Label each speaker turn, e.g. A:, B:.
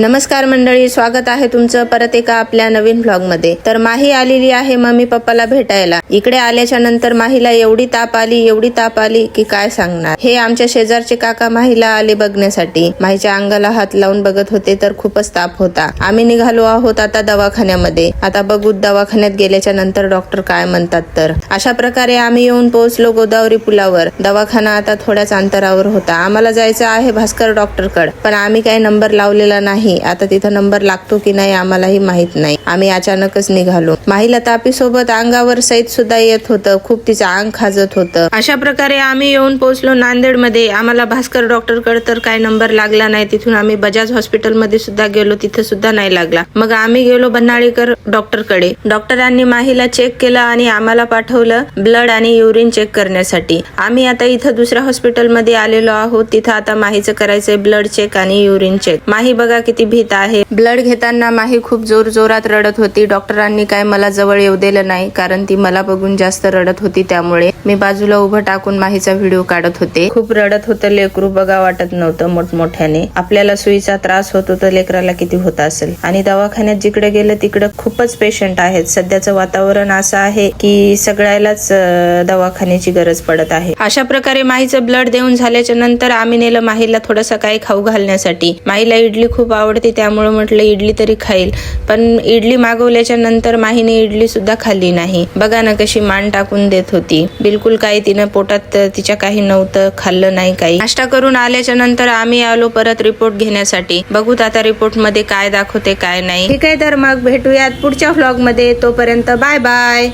A: नमस्कार मंडळी स्वागत आहे तुमचं परत एका आपल्या नवीन ब्लॉगमध्ये तर माही आलेली आहे मम्मी पप्पाला भेटायला. इकडे आल्याच्यानंतर माहीला एवढी ताप आली एवढी ताप आली की काय सांगणार? हे आमच्या शेजारचे काका माहीला आले बघण्यासाठी. माहीच्या अंगाला हात लावून बघत होते तर खूपच ताप होता. आम्ही निघालो आहोत आता दवाखान्यामध्ये. आता बघू दवाखान्यात गेल्याच्यानंतर डॉक्टर काय म्हणतात तर. अशा प्रकारे आम्ही येऊन पोहोचलो गोदावरी पुलावर. दवाखाना आता थोड्याच अंतरावर होता. आम्हाला जायचं आहे भास्कर डॉक्टरकडे पण आम्ही काही नंबर लावलेला नाही. आता तिथं नंबर लागतो की नाही आम्हालाही माहीत नाही. आम्ही अचानकच निघालो. माहीला तापी सोबत अंगावर सहित सुद्धा येत होतं. खूप तिचं अंग खाजत होतं. अशा प्रकारे आम्ही येऊन पोहोचलो नांदेडमध्ये. आम्हाला भास्कर डॉक्टरकडे तर काय नंबर लागला नाही. तिथून आम्ही बजाज हॉस्पिटलमध्ये सुद्धा गेलो. तिथे सुद्धा नाही लागला. मग आम्ही गेलो बन्नाळीकर डॉक्टरकडे. डॉक्टरांनी माहीला चेक केलं आणि आम्हाला पाठवलं. ब्लड आणि युरिन चेक करण्यासाठी. आम्ही आता इथं दुसऱ्या हॉस्पिटलमध्ये आलेलो आहोत. तिथं आता माहीचं करायचंय ब्लड चेक आणि युरिन चेक माही बघा किती भीत आहे. ब्लड घेताना माही खूप जोर जोरात रडत होती. डॉक्टरांनी काय मला जवळ येऊ दिलं नाही कारण ती मला बघून जास्त रडत होती. त्यामुळे मी बाजूला उभं टाकून माहीचा व्हिडिओ काढत होते. खूप रडत होतं. लेकरू बघा वाटत नव्हतं मोठमोठ्याने. आपल्याला सुईचा त्रास होतो तर लेकराला किती होत असेल. आणि दवाखान्यात जिकडे गेलं तिकडे खूपच पेशंट आहेत. सध्याचं वातावरण असं आहे की सगळ्या करायलाच दवाखान्याची गरज पडत आहे. अशा प्रकारे माहीचं ब्लड देऊन झाल्याच्यानंतर आम्ही नेलं माहीला थोडंसं काही खाऊ घालण्यासाठी. माहीला इडली खूप आवडते त्यामुळे म्हटलं इडली तरी खाईल. पण इडली मागवल्याच्या नंतर माहीने इडली सुद्धा खाल्ली नाही. बघा ना कशी मान टाकून देत होती. बिलकुल काही तिनं पोटात तिच्या काही नव्हतं खाल्लं नाही काही. नाश्ता करून आल्याच्यानंतर आम्ही आलो परत रिपोर्ट घेण्यासाठी. बघूत आता रिपोर्टमध्ये काय दाखवते काय नाही. ठीक आहे तर मग भेटूयात पुढच्या व्लॉगमध्ये तोपर्यंत बाय बाय.